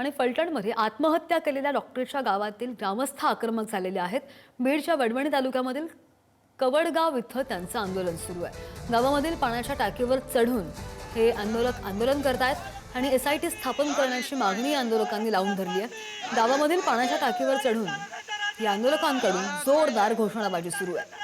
आणि फलटणमध्ये आत्महत्या केलेल्या डॉक्टरच्या गावातील ग्रामस्थ आक्रमक झालेले आहेत. बीडच्या वडवणी तालुक्यामधील कवडगाव इथं त्यांचं आंदोलन सुरू आहे. गावामधील पाण्याच्या टाकीवर चढून हे आंदोलक आंदोलन करतायत आणि एस आय टी स्थापन करण्याची मागणी आंदोलकांनी लावून धरली आहे. गावामधील पाण्याच्या टाकीवर चढून या आंदोलकांकडून जोरदार घोषणाबाजी सुरू आहे.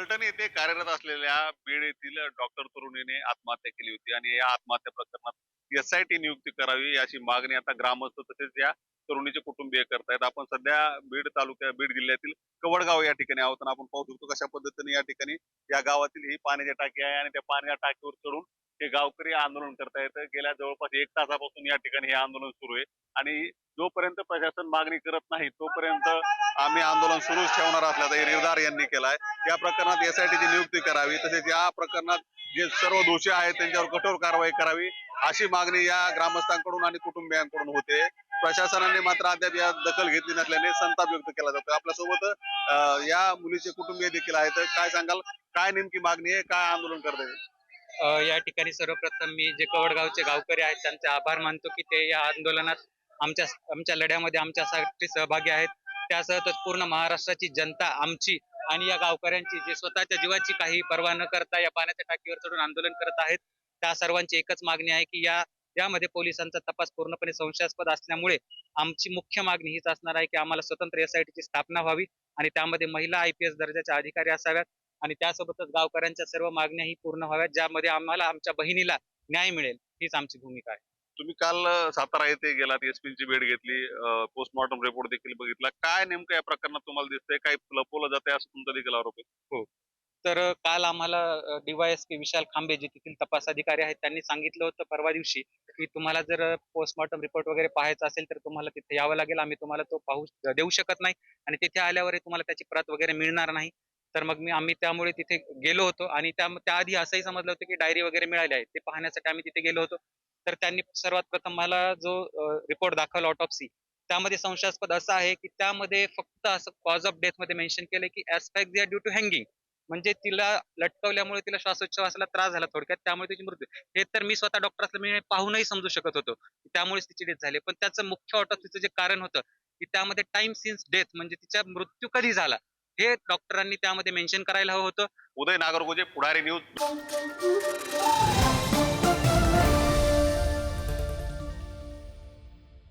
फलटण येथे कार्यरत असलेल्या बीड येथील डॉक्टर तरुणीने आत्महत्या केली होती आणि या आत्महत्या प्रकरणात एस आय टी नियुक्ती करावी अशी मागणी आता ग्रामस्थ तसेच या तरुणीचे कुटुंबीय करतायत. आपण सध्या बीड तालुक्या बीड जिल्ह्यातील कवडगाव या ठिकाणी आहोत आणि आपण पाहू शकतो कशा पद्धतीने या ठिकाणी या गावातील ही पाण्याची टाकी आहे आणि त्या पाण्याच्या टाकीवर चढून हे गावकरी आंदोलन करतायत गेल्या जवळपास एक तासापासून या ठिकाणी हे आंदोलन सुरू आहे. आणि जोपर्यंत प्रशासन मागणी करत नाही तोपर्यंत आम्ही आंदोलन सुरूच ठेवणार असल्याचं हे यांनी केलाय. या प्रकरणात एसआयटीची नियुक्ती करावी तसेच या प्रकरणात जे सर्व दोषी आहेत त्यांच्यावर कठोर कारवाई करावी अशी मागणी या ग्रामस्थांकडून आणि कुटुंबियांकडून होते. प्रशासनाने मात्र अद्याप या दखल घेतली नसल्याने संताप व्यक्त केला जातो आपल्यासोबत या मुलीचे कुटुंबीय देखील आहेत. काय सांगाल? काय नेमकी मागणी आहे? काय आंदोलन करता येईल या ठिकाणी सर्वप्रथम मी जे कवडगावचे गावकरी आहेत त्यांचे आभार मानतो की ते या आंदोलनात आमच्या आमच्या लढ्यामध्ये आमच्यासाठी सहभागी आहेत. त्यासह पूर्ण महाराष्ट्राची जनता आमची आणि या गावकऱ्यांची जे स्वतःच्या जीवाची काही पर्वा न करता या पाण्याच्या टाकीवर चढून आंदोलन करत आहेत त्या सर्वांची एकच मागणी आहे की या यामध्ये पोलिसांचा तपास पूर्णपणे संशयास्पद असल्यामुळे आमची मुख्य मागणी हीच असणार आहे की आम्हाला स्वतंत्र एसआयटीची स्थापना व्हावी आणि त्यामध्ये महिला आय पी एस दर्जाच्या अधिकारी असाव्यात. आणि त्यासोबतच गावकऱ्यांच्या सर्व मागण्याही पूर्ण व्हाव्यात ज्यामध्ये आम्हाला आमच्या बहिणीला न्याय मिळेल हीच आमची भूमिका आहे. तुम्ही काल सातारा येथे गेलात एसपी ची भेट घेतली पोस्टमॉर्टम रिपोर्ट देखील बघितला. काय नेमकं या प्रकरणात तुम्हाला दिसतंय? काय लपवलं जातंय असं तुमचा देखील आरोप आहे? तर अ, काल आम्हाला डीवायएसपी विशाल खांबे जे तिथील तपास अधिकारी आहेत त्यांनी सांगितलं होतं परवा दिवशी की तुम्हाला जर पोस्टमॉर्टम रिपोर्ट वगैरे पाहायचा असेल तर तुम्हाला तिथे यावं लागेल. आम्ही तुम्हाला तो पाहू देऊ शकत नाही आणि तिथे आल्यावरही तुम्हाला त्याची प्रत वगैरे मिळणार नाही. तर मग मी आम्ही त्यामुळे तिथे गेलो होतो आणि त्या त्याआधी असंही समजलं होतं की डायरी वगैरे मिळाली आहे ते पाहण्यासाठी आम्ही तिथे गेलो होतो. तर त्यांनी सर्वात प्रथम मला जो रिपोर्ट दाखवला ऑटोप्सी त्यामध्ये संशयास्पद असं आहे की त्यामध्ये फक्त असं कॉज ऑफ डेथमध्ये मेन्शन केलं की ऍस्पेक्ट ड्यू टू हँगिंग म्हणजे तिला लटकवल्यामुळे तिला श्वासोच्छवासाला त्रास झाला थोडक्यात त्यामुळे तिची मृत्यू. हे तर मी स्वतः डॉक्टर असल्यामुळे मी पाहूनही समजू शकत होतो त्यामुळेच तिची डेथ झाली. पण त्याचं मुख्य ऑटोप्सीचं जे कारण होतं की त्यामध्ये टाइम सिन्स डेथ म्हणजे तिचा मृत्यू कधी झाला हे डॉक्टरांनी त्यामध्ये मेन्शन करायला हवं होतं. उदय नागरगोजे पुढारी न्यूज.